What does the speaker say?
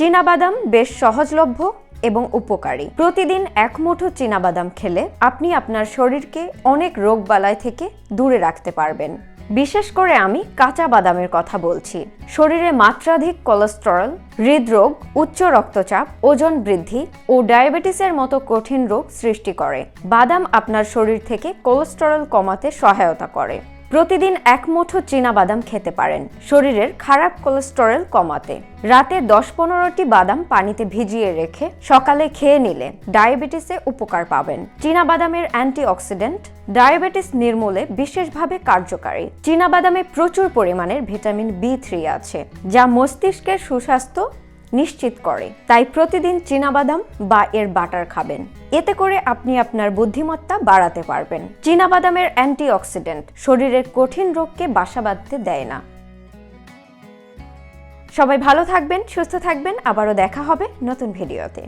চীনাবাদাম বেশ সহজলভ্য এবং উপকারী। প্রতিদিন এক মুঠো চীনাবাদাম খেলে আপনি আপনার শরীরকে অনেক রোগবালাই থেকে দূরে রাখতে পারবেন। বিশেষ করে আমি কাঁচা বাদামের কথা বলছি। শরীরে মাত্রাধিক কোলেস্টেরল, হৃদরোগ, উচ্চ রক্তচাপ, ওজন বৃদ্ধি ও ডায়াবেটিসের মতো কঠিন রোগ সৃষ্টি করে। বাদাম আপনার শরীর থেকে কোলেস্টেরল কমাতে সহায়তা করে। প্রতিদিন এক মুঠো চীনা বাদাম খেতে পারেন। শরীরের খারাপ কোলেস্টেরল কমাতে। রাতে দশ পনেরোটি বাদাম পানিতে ভিজিয়ে রেখে সকালে খেয়ে নিলে ডায়াবেটিসে উপকার পাবেন। চীনা বাদামের অ্যান্টিঅক্সিডেন্ট ডায়াবেটিস নির্মূলে বিশেষভাবে কার্যকারী। চীনা বাদামে প্রচুর পরিমাণের ভিটামিন বি থ্রি আছে, যা মস্তিষ্কের সুস্বাস্থ্য নিশ্চিত করে। তাই প্রতিদিন চীনাবাদাম বা এর বাটার খাবেন। এতে করে আপনি আপনার বুদ্ধিমত্তা বাড়াতে পারবেন। চীনাবাদামের অ্যান্টিঅক্সিডেন্ট শরীরের কঠিন রোগকে বাসা বাঁধতে দেয় না। সবাই ভালো থাকবেন, সুস্থ থাকবেন। আবারও দেখা হবে নতুন ভিডিওতে।